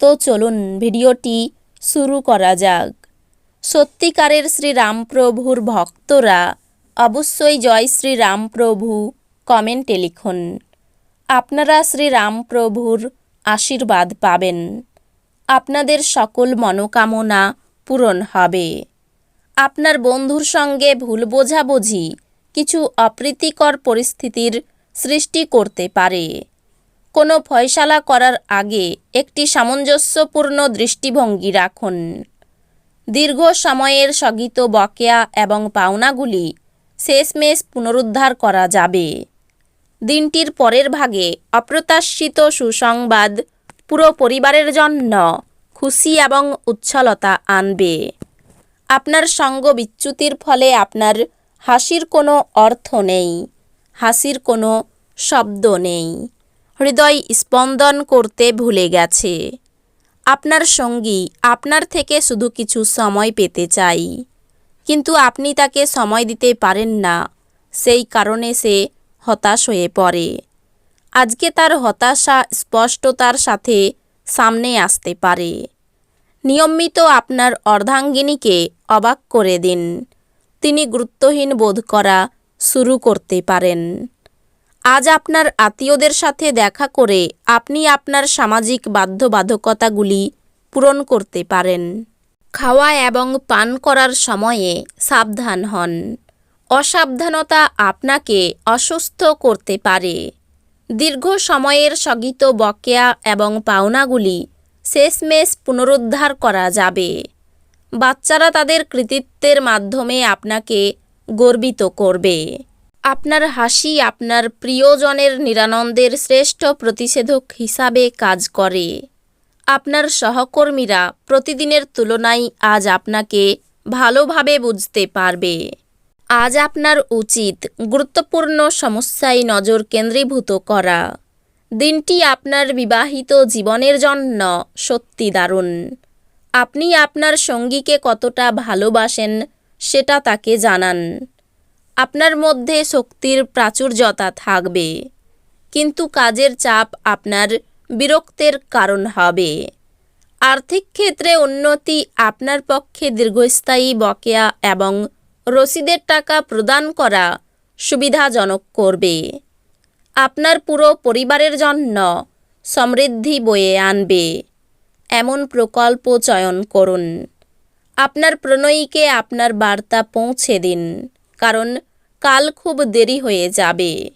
তো চলুন ভিডিওটি শুরু করা যাক। সত্যিকারের শ্রীরামপ্রভুর ভক্তরা অবশ্যই জয় শ্রীরামপ্রভু কমেন্টে লিখুন। আপনারা শ্রীরামপ্রভুর আশীর্বাদ পাবেন। আপনাদের সকল মনোকামনা পূরণ হবে। আপনার বন্ধুর সঙ্গে ভুল বোঝাবুঝি কিছু অপ্রীতিকর পরিস্থিতির সৃষ্টি করতে পারে। কোনো ফয়সালা করার আগে একটি সামঞ্জস্যপূর্ণ দৃষ্টিভঙ্গি রাখুন। দীর্ঘ সময়ের স্থগিত বকেয়া এবং পাওনাগুলি শেষমেশ পুনরুদ্ধার করা যাবে। দিনটির পরের ভাগে অপ্রত্যাশিত সুসংবাদ পুরো পরিবারের জন্য খুশি এবং উচ্ছলতা আনবে। আপনার সঙ্গ বিচ্যুতির ফলে আপনার হাসির কোনো অর্থ নেই, হাসির কোনো শব্দ নেই। হৃদয় স্পন্দন করতে ভুলে গেছে। আপনার সঙ্গী আপনার থেকে শুধু কিছু সময় পেতে চাই। কিন্তু আপনি তাকে সময় দিতে পারেন না। সেই কারণে সে হতাশ হয়ে পড়ে। আজকে তার হতাশা স্পষ্টতার সাথে সামনে আসতে পারে। নিয়মিত আপনার অর্ধাঙ্গিনীকে অবাক করে দিন। তিনি গুরুত্বহীন বোধ করা শুরু করতে পারেন। আজ আপনার আত্মীয়দের সাথে দেখা করে আপনি আপনার সামাজিক বাধ্যবাধকতাগুলি পূরণ করতে পারেন। খাওয়া এবং পান করার সময়ে সাবধান হন। অসাবধানতা আপনাকে অসুস্থ করতে পারে। দীর্ঘ সময়ের স্থগিত বকেয়া এবং পাওনাগুলি শেষমেশ পুনরুদ্ধার করা যাবে। বাচ্চারা তাদের কৃতিত্বের মাধ্যমে আপনাকে গর্বিত করবে। আপনার হাসি আপনার প্রিয়জনের নিরানন্দের শ্রেষ্ঠ প্রতিষেধক হিসাবে কাজ করে। আপনার সহকর্মীরা প্রতিদিনের তুলনায় আজ আপনাকে ভালোভাবে বুঝতে পারবে। আজ আপনার উচিত গুরুত্বপূর্ণ সমস্যায় নজর কেন্দ্রীভূত করা। দিনটি আপনার বিবাহিত জীবনের জন্য সত্যি দারুণ। আপনি আপনার সঙ্গীকে কতটা ভালোবাসেন সেটা তাকে জানান। আপনার মধ্যে শক্তির প্রাচুর্যতা থাকবে। কিন্তু কাজের চাপ আপনার বিরক্তের কারণ হবে। আর্থিক ক্ষেত্রে উন্নতি আপনার পক্ষে দীর্ঘস্থায়ী বকেয়া এবং রসিদের টাকা প্রদান করা সুবিধাজনক করবে। আপনার পুরো পরিবারের জন্য সমৃদ্ধি বয়ে আনবে। এমন প্রকল্প চয়ন করুন। আপনার প্রণয়ীকে আপনার বার্তা পৌঁছে দিন। কারণ কাল খুব দেরি হয়ে যাবে।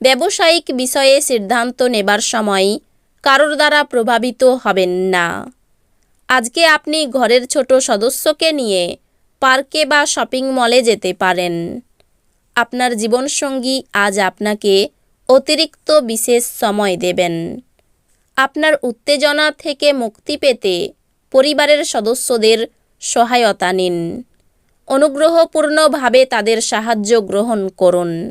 ব্যবসায়িক বিষয়ে সিদ্ধান্ত নেবার সময় কারোর দ্বারা প্রভাবিত হবেন না। আজকে আপনি ঘরের ছোট সদস্যকে নিয়ে পার্কে বা শপিং মলে যেতে পারেন। আপনার জীবনসঙ্গী আজ আপনাকে অতিরিক্ত বিশেষ সময় দেবেন। আপনার উত্তেজনা থেকে মুক্তি পেতে পরিবারের সদস্যদের সহায়তা নিন। অনুগ্রহপূর্ণভাবে তাদের সাহায্য গ্রহণ করুন।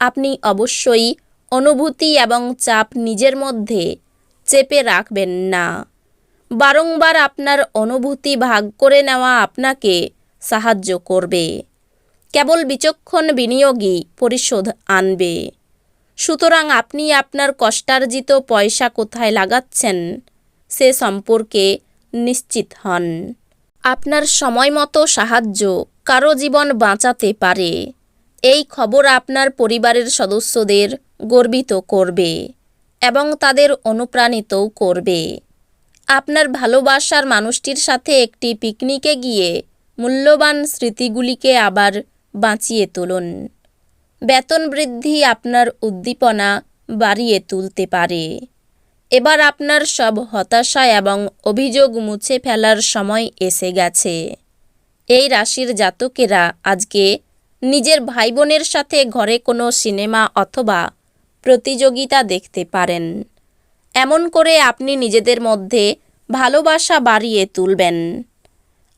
আপনি অবশ্যই অনুভূতি এবং চাপ নিজের মধ্যে চেপে রাখবেন না। বারংবার আপনার অনুভূতি ভাগ করে নেওয়া আপনাকে সাহায্য করবে। কেবল বিচক্ষণ বিনিয়োগই পরিশোধ আনবে। সুতরাং আপনি আপনার কষ্টার্জিত পয়সা কোথায় লাগাচ্ছেন সে সম্পর্কে নিশ্চিত হন। আপনার সময় মতো সাহায্য কারও জীবন বাঁচাতে পারে। এই খবর আপনার পরিবারের সদস্যদের গর্বিত করবে এবং তাদের অনুপ্রাণিতও করবে। আপনার ভালোবাসার মানুষটির সাথে একটি পিকনিকে গিয়ে মূল্যবান স্মৃতিগুলিকে আবার বাঁচিয়ে তুলুন। বেতন বৃদ্ধি আপনার উদ্দীপনা বাড়িয়ে তুলতে পারে। এবার আপনার সব হতাশা এবং অভিযোগ মুছে ফেলার সময় এসে গেছে। এই রাশির জাতকেরা আজকে নিজের ভাই বোনের সাথে ঘরে কোনো সিনেমা অথবা প্রতিযোগিতা দেখতে পারেন। এমন করে আপনি নিজেদের মধ্যে ভালোবাসা বাড়িয়ে তুলবেন।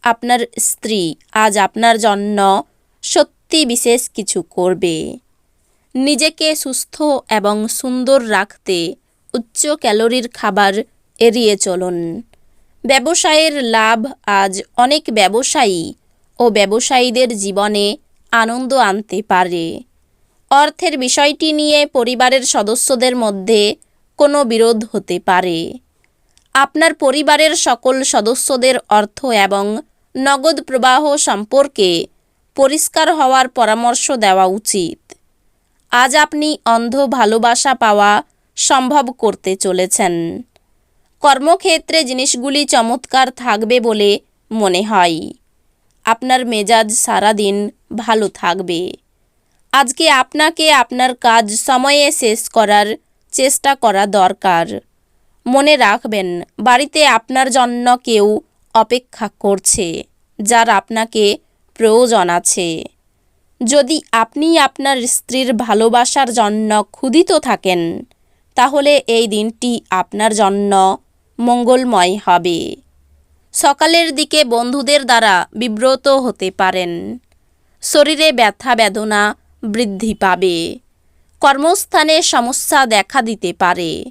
আপনার স্ত্রী আজ আপনার জন্য সত্যি বিশেষ কিছু করবে। নিজেকে সুস্থ এবং সুন্দর রাখতে উচ্চ ক্যালোরির খাবার এড়িয়ে চলুন। ব্যবসায়ের লাভ আজ অনেক ব্যবসায়ী ও ব্যবসায়ীদের জীবনে আনন্দ আনতে পারে। অর্থের বিষয়টি নিয়ে পরিবারের সদস্যদের মধ্যে কোনো বিরোধ হতে পারে। আপনার পরিবারের সকল সদস্যদের অর্থ এবং নগদ প্রবাহ সম্পর্কে পরিষ্কার হওয়ার পরামর্শ দেওয়া উচিত। আজ আপনি অন্ধ ভালোবাসা পাওয়া সম্ভব করতে চলেছেন। কর্মক্ষেত্রে জিনিসগুলি চমৎকার থাকবে বলে মনে হয়। আপনার মেজাজ সারাদিন ভালো থাকবে। আজকে আপনাকে আপনার কাজ সময়ে শেষ করার চেষ্টা করা দরকার। মনে রাখবেন, বাড়িতে আপনার জন্য কেউ অপেক্ষা করছে, যার আপনাকে প্রয়োজন আছে। যদি আপনি আপনার স্ত্রীর ভালোবাসার জন্য ক্ষুধিত থাকেন তাহলে এই দিনটি আপনার জন্য মঙ্গলময় হবে। সকালের দিকে বন্ধুদের দ্বারা বিব্রত হতে পারেন। শরীরে ব্যথা বেদনা বৃদ্ধি পাবে। কর্মস্থানে সমস্যা দেখা দিতে পারে।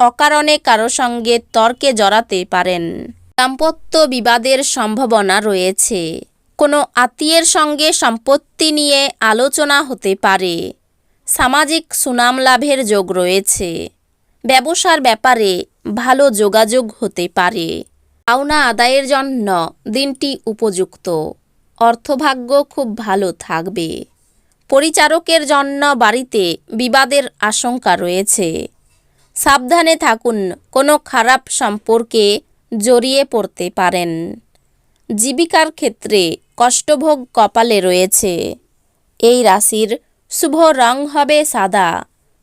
অকারণে কারও সঙ্গে তর্কে জড়াতে পারেন। দাম্পত্য বিবাদের সম্ভাবনা রয়েছে। কোনো আত্মীয়ের সঙ্গে সম্পত্তি নিয়ে আলোচনা হতে পারে। সামাজিক সুনাম লাভের যোগ রয়েছে। ব্যবসার ব্যাপারে ভালো যোগাযোগ হতে পারে। পাওনা আদায়ের জন্য দিনটি উপযুক্ত। অর্থভাগ্য খুব ভালো থাকবে। পরিচারকের জন্য বাড়িতে বিবাদের আশঙ্কা রয়েছে। সাবধানে থাকুন, কোনো খারাপ সম্পর্কে জড়িয়ে পড়তে পারেন। জীবিকার ক্ষেত্রে কষ্টভোগ কপালে রয়েছে। এই রাশির শুভ রং হবে সাদা,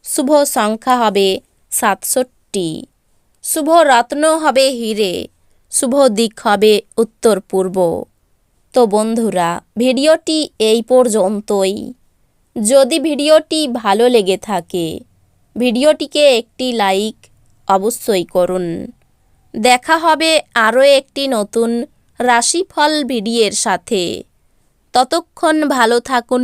শুভ সংখ্যা হবে সাতষট্টি, শুভ রত্ন হবে হিরে, শুভ দিক হবে উত্তর পূর্ব। তো বন্ধুরা, ভিডিওটি এই পর্যন্তই। যদি ভিডিওটি ভালো লেগে থাকে, ভিডিওটিকে একটি লাইক অবশ্যই করুন। দেখা হবে আরও একটি নতুন রাশিফল ভিডিওর সাথে। ততক্ষণ ভালো থাকুন